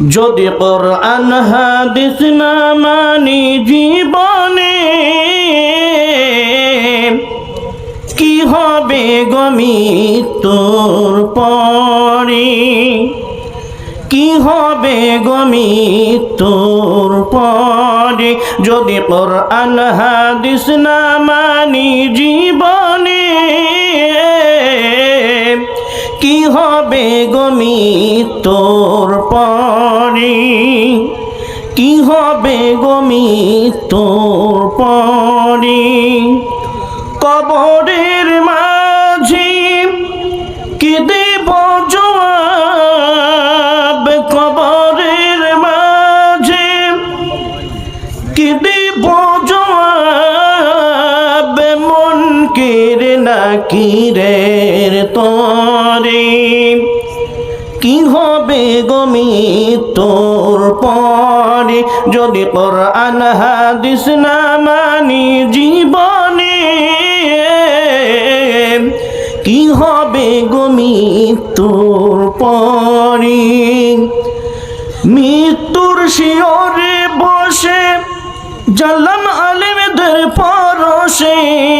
যদি কোরআন হাদিস না মানি জীবনে, কি হবে গমি তোর পরে? কি হবে গমি তোর পরে? যদি কোরআন হাদিস না মানি জীবনে কি হবে গমি তোর পরে কি হবে গমি তোর পরে কবরের মাঝে কি দেব মন কেড়ে না কিরের তরে? কি হবে গমি তোর পরে? যদি কোরআন, হাদিস না মানি জীবনে, কি হবে গমি তোর পরে? মৃত্যুর শিওরে বসে জালাম আলেমদের পরশে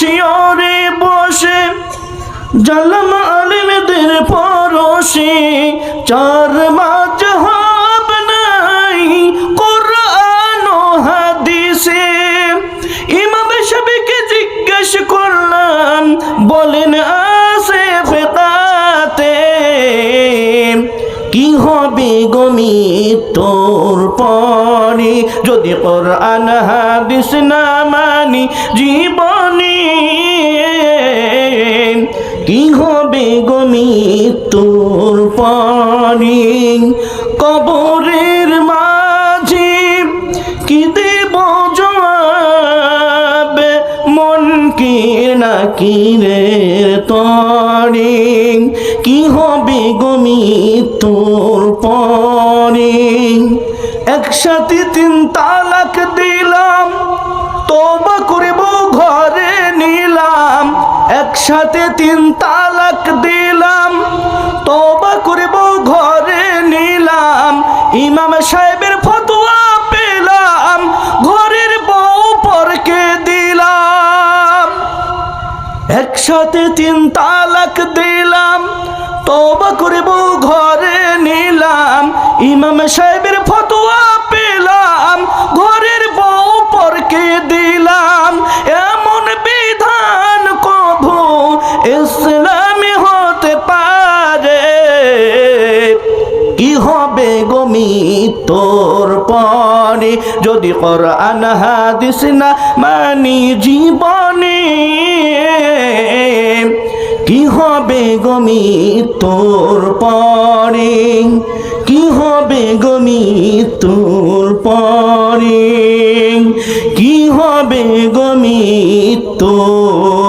শিওরে বসে জলম আলিমদের পরশে, চার হব নাই কোরআন হাদিসে। ইমাম সাহেবকে জিজ্ঞেস করলাম, বলেন কি হবে গমি তোর পরে? যদি কোরআন, হাদিস না মানি জীবনে, কি হবে গমি তোর পরে? কবরের না কিরে তরে, কি হবে গমি তোর পরে? একসাথে তিন তালাক দিলাম তোবা করিব, ঘরে নিলাম। একসাথে তিন তালাক দিলাম একসাথে তিন তালাক দিলাম তোবা করব, ঘরে নিলাম। ইমাম সাহেবের ফতোয়া পেলাম, ঘরের বউ পরকে দিলাম। এমন বিধান কভু ইসলামী হতে পারে? কি হবে গমি তোর পরে? যদি কোরআন হাদিস না মানি জীবনে কি হবে গমি তোর পরে? কি হবে গমি তোর পরে? কি হবে গমি তোর